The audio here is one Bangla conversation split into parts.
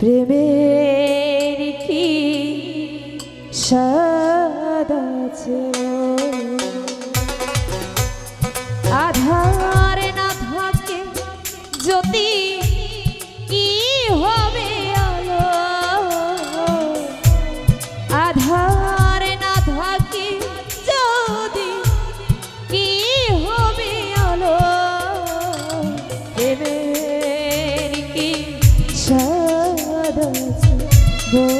প্রেমের কি সা Oh.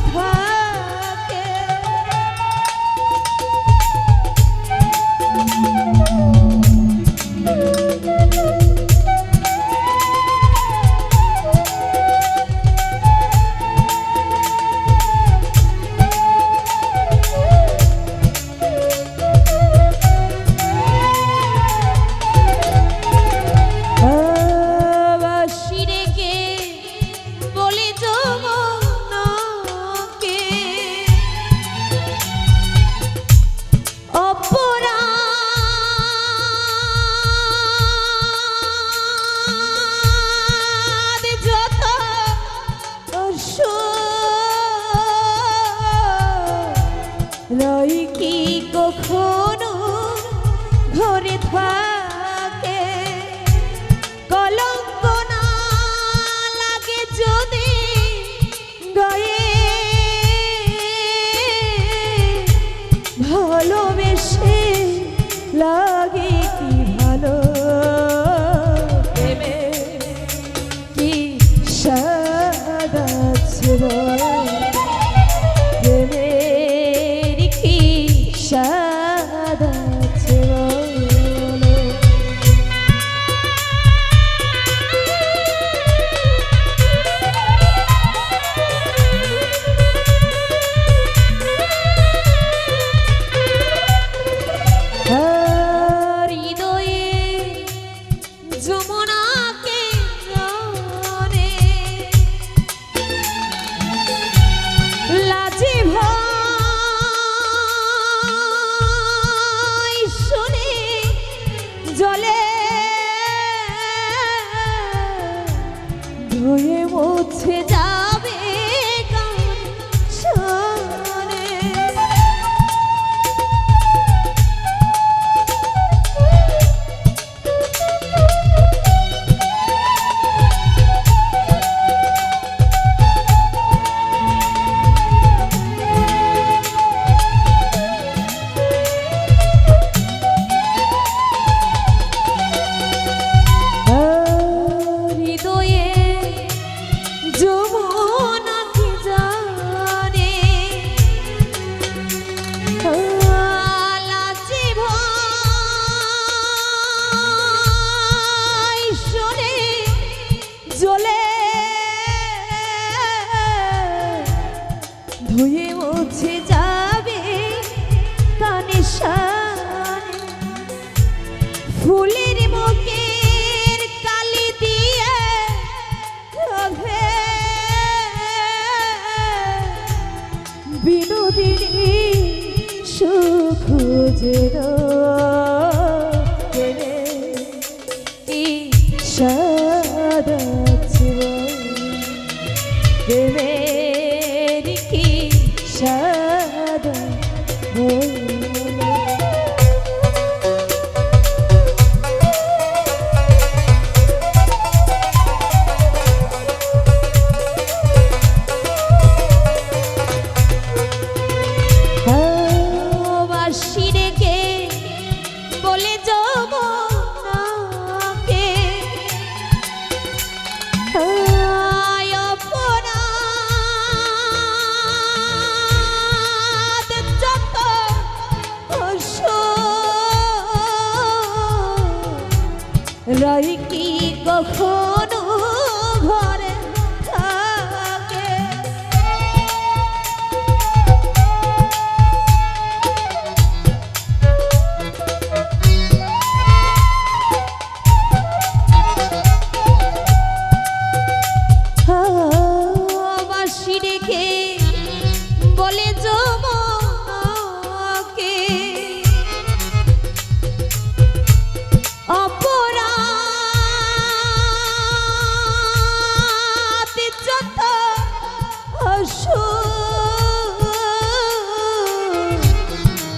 ধুয়ে মুছে যাবে তানিশান ফুলের মুখে বিনোদিনী সুখ ইশাদ দেবে রই কি কখনো